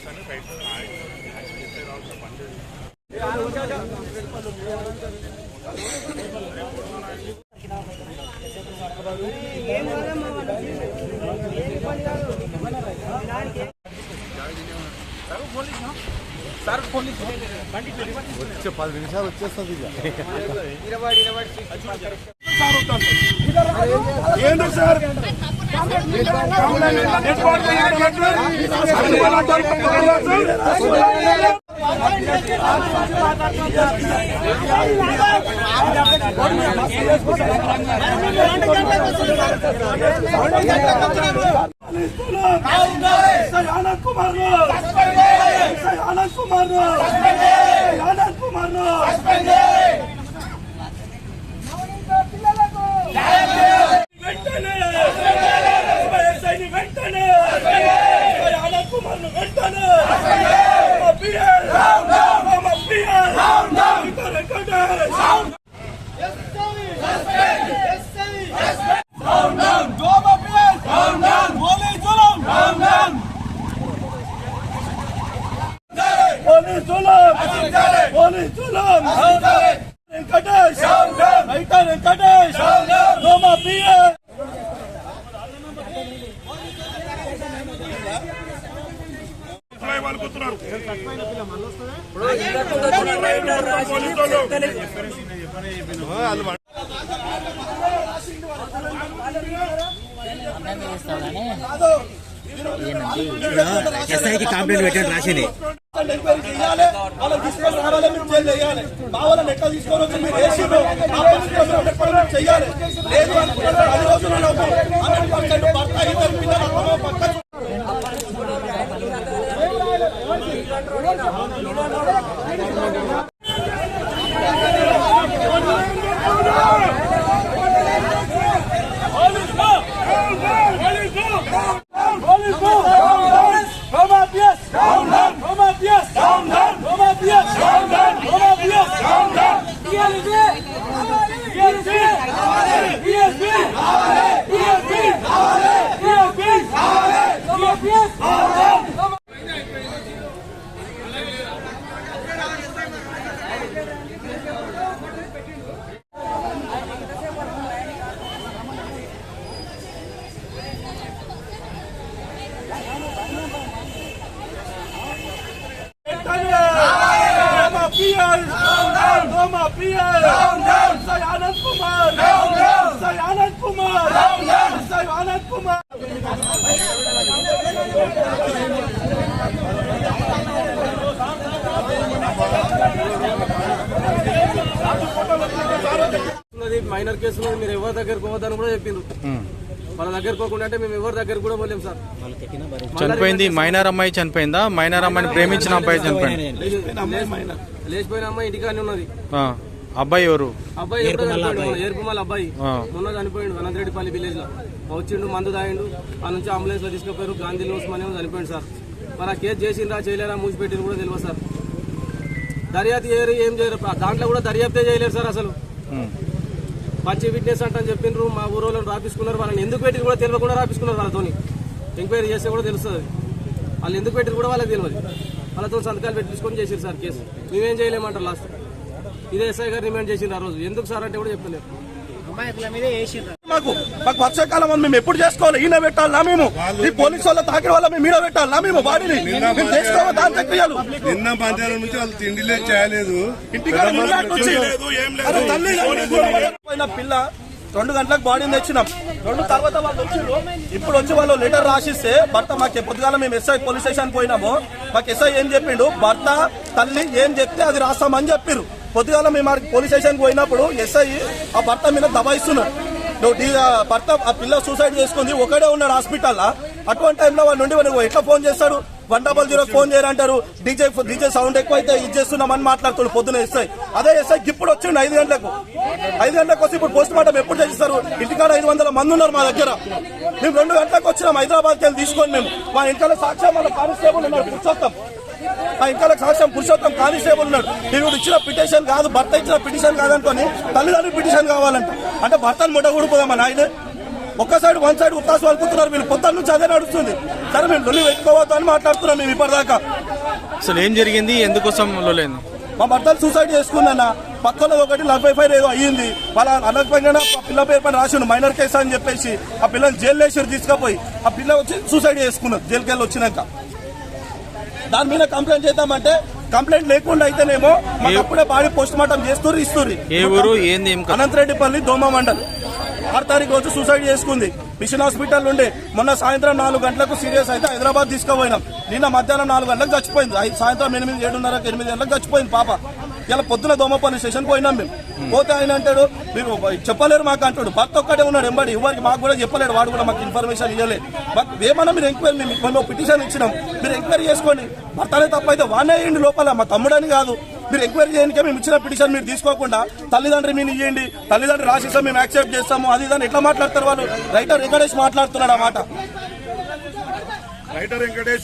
చేస్తాను రైట్ లేదు వచ్చే పది నిమిషాలు వచ్చేస్తుంది ఇక ఏంటి సార్ ఆనంద్ కుమార్ ఆనంద్ కుమార్ ఆనంద్ కుమార్ వెంటనే ఎస్ఐని వెంటనే ఆనంద్ కుమార్ వెంటనే మా పిఎల్ మా పిఎల్ వెంకటేష్ పోలీసులం పోలీసులం వెంకటేష్! రైటర్ వెంకటేష్! దోమ పిఎల్ వాళ్ళు ఎస్ఐకి కంప్లైంట్ పెట్టండి రాసింది. చేయాలి వాళ్ళని తీసుకొని రావాలి మీరు జైలు వేయాలి. మా వాళ్ళని ఎట్లా తీసుకొని వచ్చి మీరు వేసిండ్రు? మా పోలీసు చేయాలి. లేదు అనుకుంటే పది రోజులలో హండ్రెడ్ పర్సెంట్ భర్త ఇద్దరు పిల్లలు పక్క మైనర్ కేసు మీరు ఎవరి దగ్గరకు పోవద్దని కూడా చెప్పిండ్రు. వాళ్ళ దగ్గర పోకుండా అంటే మేము ఎవరి దగ్గర కూడా పోలేం సార్. చనిపోయింది మైనర్ అమ్మాయి చనిపోయిందా? మైనర్ అమ్మాయిని ప్రేమించిన అబ్బాయి చనిపోయింది. లేచిపోయిన అమ్మాయి ఇంటికానే ఉన్నది. ఆ, అబ్బాయి ఎవరు? అబ్బాయి మన ఏర్పుమాల అబ్బాయి. మొన్న చనిపోయిండు అనంతరెడ్డిపల్లి విలేజ్లో. వచ్చిండు మందు తాగిండు. ఆ నుంచి అంబులెన్స్లో తీసుకుపోయారు. గాంధీ లోస్మని చనిపోయింది సార్. మరి ఆ కేసు చేసిందా చేయలేరా మూసిపెట్టింది కూడా తెలియదు సార్. దర్యాప్తు చేయరు ఏం చేయరు. దాంట్లో కూడా దర్యాప్తే చేయలేరు సార్ అసలు. మంచి విట్నెస్ అంటని చెప్పిండ్రు. మా ఊరోళ్ళని రాపించుకున్నారు వాళ్ళని ఎందుకు పెట్టి కూడా తెలియకుండా రాపించుకున్నారు వాళ్ళతోని. ఎంక్వైరీ చేస్తే కూడా తెలుస్తుంది. వాళ్ళు ఎందుకు పెట్టిరు కూడా వాళ్ళకి తెలియదు. వాళ్ళతో సంతకాలు పెట్టించుకొని చేసారు సార్ కేసు. మేమేం చేయలేమంటారు లాస్ట్. ఇదే ఎస్ఐ గారు రిమాండ్ చేసిండ్రు ఆ రోజు. ఎందుకు సార్ అంటే కూడా చెప్పలేదు. మాకు మాకు వర్షాకాలం మేము ఎప్పుడు చేసుకోవాలి? ఈయన పెట్టాలనా మేము? ఈ పోలీసు వాళ్ళ తాకిన వల్ల మేము ఈడ పెట్టాలనా మేము బాడీని మేము చేసుకోవాలి దాని చక్రియాలు నిన్న మధ్యాహ్నం నుంచి వాళ్ళు తిండిలే చేయలేదు ఇంటికాడ పోయిన పిల్ల రెండు గంటలకు బాడీని తెచ్చినాం. రెండు తర్వాత వాళ్ళు వచ్చారు ఇప్పుడు వచ్చి వాళ్ళు లెటర్ రాసిస్తే భర్త మాకు పొద్దుగాల మేము ఎస్ఐ పోలీస్ స్టేషన్ పోయినాము మాకు ఎస్ఐ ఏం చెప్పిండు? భర్త తల్లి ఏం చెప్తే అది రాస్తామని చెప్పారు పొద్దుగాల మేము పోలీస్ స్టేషన్ పోయినప్పుడు ఎస్ఐ ఆ భర్త మీద దబాయిస్తున్నాడు నువ్వు భర్త ఆ పిల్ల సూసైడ్ చేసుకుంది ఒకడే ఉన్నాడు హాస్పిటల్ అటువంటి టైంలో వాళ్ళ నుండి వాళ్ళు ఎట్లా ఫోన్ చేస్తాడు? వన్ డబల్ జీరో ఫోన్ చేయరంటారు డీజే డీజే సౌండ్ ఎక్కువ అయితే ఇది చేస్తున్నామని మాట్లాడుతున్నారు పొద్దున ఎస్ఐ. అదే ఎస్ఐ ఇప్పుడు వచ్చిండు ఐదు గంటలకు. ఐదు గంటలకు వచ్చి ఇప్పుడు పోస్ట్ మార్టం ఎప్పుడు చేస్తారు? ఇంటికాడ ఐదు వందల మంది ఉన్నారు మా దగ్గర. మేము రెండు గంటలకు వచ్చినాం హైదరాబాద్కి వెళ్ళి తీసుకొని మేము. మా ఇంట్లో సాక్ష్యం మన కానిస్టేబుల్ ఉన్నారు పురుషోత్తం. ఆ ఇంట్లో సాక్ష్యం పురుషోత్తం కానిస్టేబుల్ ఉన్నాడు వీడు ఇచ్చిన పిటిషన్ కాదు భర్త ఇచ్చిన పిటిషన్ కాదనుకొని తల్లిదండ్రులు పిటిషన్ కావాలంట. అంటే భర్తను ముట్టకూడిపోదామని ఆయన ఒక్క సైడ్ వన్ సైడ్ ఉత్తాసు వలుపుతున్నారు వీళ్ళు పొద్దున్న నుంచి అదే నడుస్తుంది. సరే మేము లొల్లి పెట్టుకోవద్దు అని మాట్లాడుతున్నాం మేము ఇప్పటిదాకా. అసలు ఏం జరిగింది? ఎందుకోసం లొలేదు మా భర్తలు సూసైడ్ చేసుకుందన్న పక్కన ఒకటి నలభై ఫైవ్ ఏదో అయ్యింది. వాళ్ళ అన్నకు పైన ఆ పిల్ల పేరు పైన రాసిండు మైనర్ కేసు అని చెప్పేసి. ఆ పిల్లని జైలు వేసారు తీసుకుపోయి. ఆ పిల్ల వచ్చి సూసైడ్ చేసుకున్నది జైలుకి వెళ్ళి వచ్చినాక. దాని మీద కంప్లైంట్ చేద్దామంటే కంప్లైంట్ లేకుండా అయితేనేమో అప్పుడే బాడీ పోస్ట్ మార్టం చేస్తూరు ఇస్తూరి ఏ ఊరు? ఏంది ఏం కథ? అనంతరెడ్డిపల్లి దోమ మండల్. ఆరు తారీఖు రోజు సూసైడ్ చేసుకుంది. మిషన్ హాస్పిటల్ నుండి మొన్న సాయంత్రం నాలుగు గంటలకు సీరియస్ అయితే హైదరాబాద్ తీసుకుపోయినాం. నిన్న మధ్యాహ్నం నాలుగు గంటలకు చచ్చిపోయింది. సాయంత్రం ఎనిమిది ఏడున్నరకు ఎనిమిది గంటలకు చచ్చిపోయింది పాప. ఇలా పొద్దున దోమపల్లి స్టేషన్ పోయినాం మేము. పోతే ఆయన అంటాడు మీరు చెప్పలేరు మాకు అంటాడు. భర్త ఒక్కడే ఉన్నాడు ఎంబడి. ఎవరికి మాకు కూడా చెప్పలేడు. వాడు కూడా మాకు ఇన్ఫర్మేషన్ ఇవ్వలేదు బట్ ఏమన్నా మీరు ఎంక్వైరీ మేము పిటిషన్ ఇచ్చినాం. మీరు ఎంక్వైరీ చేసుకోండి. భర్తనే తప్పైతే వానే అయ్యండి లోపల. మా తమ్ముడని కాదు. మీరు ఎంక్వైరీ చేయడానికి మేము ఇచ్చిన పిటిషన్ మీరు తీసుకోకుండా తల్లిదండ్రి మీరు ఇవ్వండి తల్లిదండ్రి రాసిస్తాం మేము యాక్సెప్ట్ చేస్తాము అది ఇదని ఎట్లా మాట్లాడతారు వాళ్ళు? రైటర్ వెంకటేష్ మాట్లాడుతున్నాడు ఆ మాట. రైటర్ వెంకటేష్